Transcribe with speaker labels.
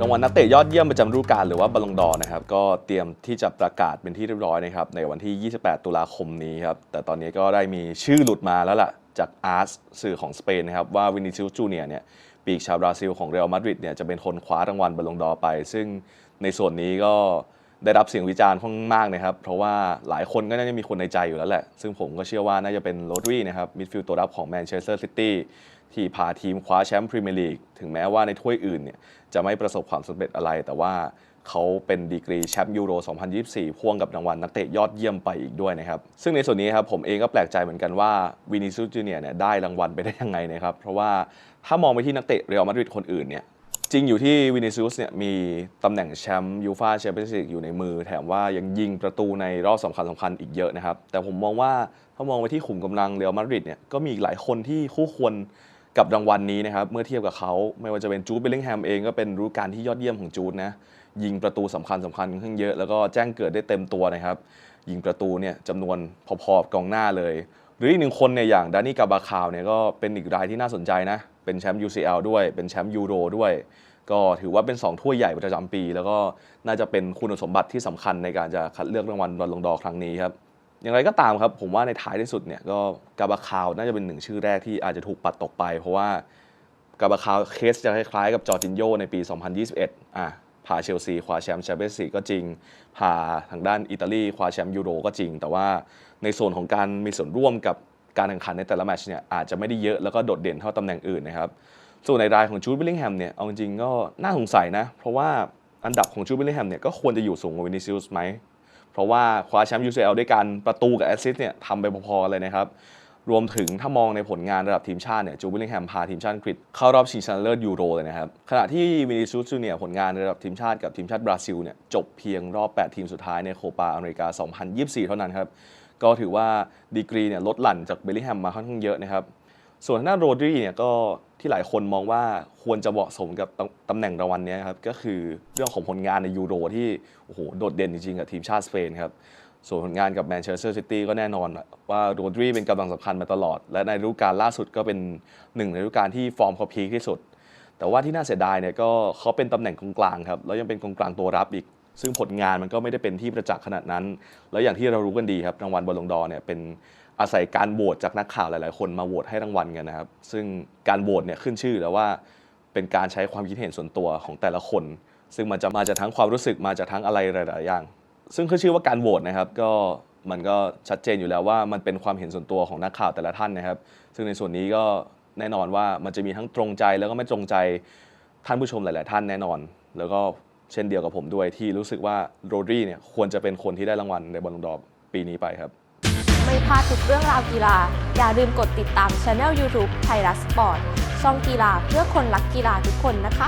Speaker 1: รางวัลนักเตะยอดเยี่ยมประจำฤดูกาลหรือว่าบอลลงดอร์นะครับก็เตรียมที่จะประกาศเป็นที่เรียบร้อยนะครับในวันที่ 28 ตุลาคมนี้ครับแต่ตอนนี้ก็ได้มีชื่อหลุดมาแล้วล่ะจากอาร์สสื่อของสเปนนะครับว่าวินิซิอุสจูเนียเนี่ยปีกชาวบราซิลของเรอัลมาดริดเนี่ยจะเป็นคนคว้ารางวัลบอลลงดอร์ไป ซึ่งในส่วนนี้ก็ ได้รับเสียงวิจารณ์ค่อนข้างมากนะครับ เพราะว่าหลายคนก็น่าจะมีคนในใจอยู่แล้วแหละ ซึ่งผมก็เชื่อว่าน่าจะเป็นโรดรีนะครับมิดฟิลด์ตัวรับของแมนเชสเตอร์ซิตี้ที่พาทีมคว้าแชมป์พรีเมียร์ลีกถึงแม้ว่าในถ้วยอื่นเนี่ยจะไม่ประสบความสำเร็จอะไร แต่ว่าเขาเป็นดีกรีแชมป์ยูโร 2024 พ่วงกับรางวัลนักเตะยอดเยี่ยมไปอีกด้วยนะครับ ซึ่งในส่วนนี้ครับผมเองก็แปลกใจเหมือนกันว่าวินิซูจูเนียเนี่ยได้รางวัลไปได้ยังไงนะครับ เพราะว่าถ้ามองไปที่นักเตะเรอัลมาดริดคนอื่นเนี่ย จริงอยู่ที่วินิซิอุสเนี่ยมีตำแหน่งแชมป์ยูฟาแชมเปี้ยนส์ลีกอยู่ในมือ แถมว่ายังยิงประตูในรอบสำคัญสำคัญอีกเยอะนะครับ แต่ผมมองว่าถ้ามองไปที่ขุมกำลังเรอัลมาดริดเนี่ยก็มีอีกหลายคนที่คู่ควรกับรางวัลนี้นะครับ เมื่อเทียบกับเขาไม่ว่าจะเป็นจูดเบลลิงแฮมเองก็เป็นฤดูกาลที่ยอดเยี่ยมของจูดนะยิงประตูสำคัญสำคัญค่อนข้างเยอะ แล้วก็แจ้งเกิดได้เต็มตัวนะครับ ยิงประตูเนี่ยจำนวนพอๆกับกองหน้าเลย หรืออีกหนึ่งคนเนี่ยอย่างดานี่กาบาคาวเนี่ยก็เป็นอีกรายที่น่าสนใจนะเป็นแชมป์ UCL ด้วยเป็นแชมป์ยูโรด้วย ก็ถือว่าเป็น 2 ถ้วยใหญ่ประจำปี แล้วก็น่าจะเป็นคุณสมบัติที่สำคัญในการจะคัดเลือกรางวัลบอลลงดอครั้งนี้ครับอย่างไรก็ตามครับ ผมว่าในท้ายที่สุดเนี่ยก็กาบาคาวน่าจะเป็นหนึ่งชื่อแรกที่อาจจะถูกปัดตกไป เพราะว่ากาบาคาวเคสจะคล้ายๆกับจอร์จินโยในปี 2021อะพาเชลซีคว้าแชมป์แชมเปี้ยนส์ลีกก็จริง พาทางด้านอิตาลีคว้าแชมป์ยูโรก็จริง แต่ว่าในส่วนของการมีส่วนร่วมกับการแข่งขันในแต่ละแมตช์เนี่ยอาจจะไม่ได้เยอะแล้วก็โดดเด่นเท่าตำแหน่งอื่นนะครับ ส่วนในรายของจูดบิลลิงแฮมเนี่ยเอาจริงก็น่าสงสัยนะ เพราะว่าอันดับของจูดบิลลิงแฮมเนี่ยก็ควรจะอยู่สูงกว่าวินิซิอุสไหม เพราะว่าคว้าแชมป์ UCL ด้วยการประตูกับแอสซิสต์เนี่ยทำไปพอๆเลยนะครับ รวมถึงถ้ามองในผลงานระดับทีมชาติเนี่ยจูบิลลิงแฮมพาทีมชาติอังกฤษเข้ารอบชิงชนะเลิศยูโรเลยนะครับขณะที่วินิซูสจูเนียผลงานในระดับทีมชาติกับทีมชาติบราซิลเนี่ยจบเพียงรอบ 8 ทีมสุดท้ายในโคปาอเมริกา 2024 เท่านั้นครับก็ถือว่าดีกรีเนี่ยลดหลั่นจากเบลลิงแฮมมาค่อนข้างเยอะนะครับ ส่วนทางด้านโรดรีเนี่ยก็ที่หลายคนมองว่าควรจะเหมาะสมกับตำแหน่งรางวัลนี้ครับก็คือเรื่องของผลงานในยูโรที่โอ้โหโดดเด่นจริงๆกับทีมชาติสเปนครับส่วนผลงานกับแมนเชสเตอร์ซิตี้ก็แน่นอน ว่าโรดรีเป็นกำลังสำคัญมาตลอด และในฤดูกาลล่าสุดก็เป็นหนึ่งในฤดูกาลที่ฟอร์มเขาพีคที่สุด แต่ว่าที่น่าเสียดายเนี่ยก็เขาเป็นตำแหน่งกองกลางครับแล้วยังเป็นกองกลางตัวรับอีก ซึ่งผลงานมันก็ไม่ได้เป็นที่ประจักษ์ขนาดนั้น แล้วอย่างที่เรารู้กันดีครับรางวัลบอลลงดอร์เนี่ยเป็น อาศัยการโหวตจากนักข่าวหลาย ๆ คนมาโหวตให้รางวัลกันนะครับ ซึ่งการโหวตเนี่ยขึ้นชื่อแล้วว่าเป็นการใช้ความคิดเห็นส่วนตัวของแต่ละคน ซึ่งมันจะมาจากทั้งความรู้สึกมาจากทั้งอะไรหลาย ๆ อย่าง ซึ่งขึ้นชื่อว่าการโหวตนะครับ ก็มันก็ชัดเจนอยู่แล้วว่ามันเป็นความเห็นส่วนตัวของนักข่าวแต่ละท่านนะครับ ซึ่งในส่วนนี้ก็แน่นอนว่ามันจะมีทั้งตรงใจแล้วก็ไม่ตรงใจท่านผู้ชมหลาย ๆ ท่านแน่นอน แล้วก็เช่นเดียวกับผมด้วยที่รู้สึกว่าโรดรีเนี่ยควรจะเป็นคนที่ได้รางวัลในบอลลูนดอปีนี้ไปครับ
Speaker 2: ไม่พลาดทุกเรื่องราวกีฬา อย่าลืมกดติดตามช anel YouTube ไทยรัฐสปอร์ตช่องกีฬาเพื่อคนรักกีฬาทุกคนนะคะ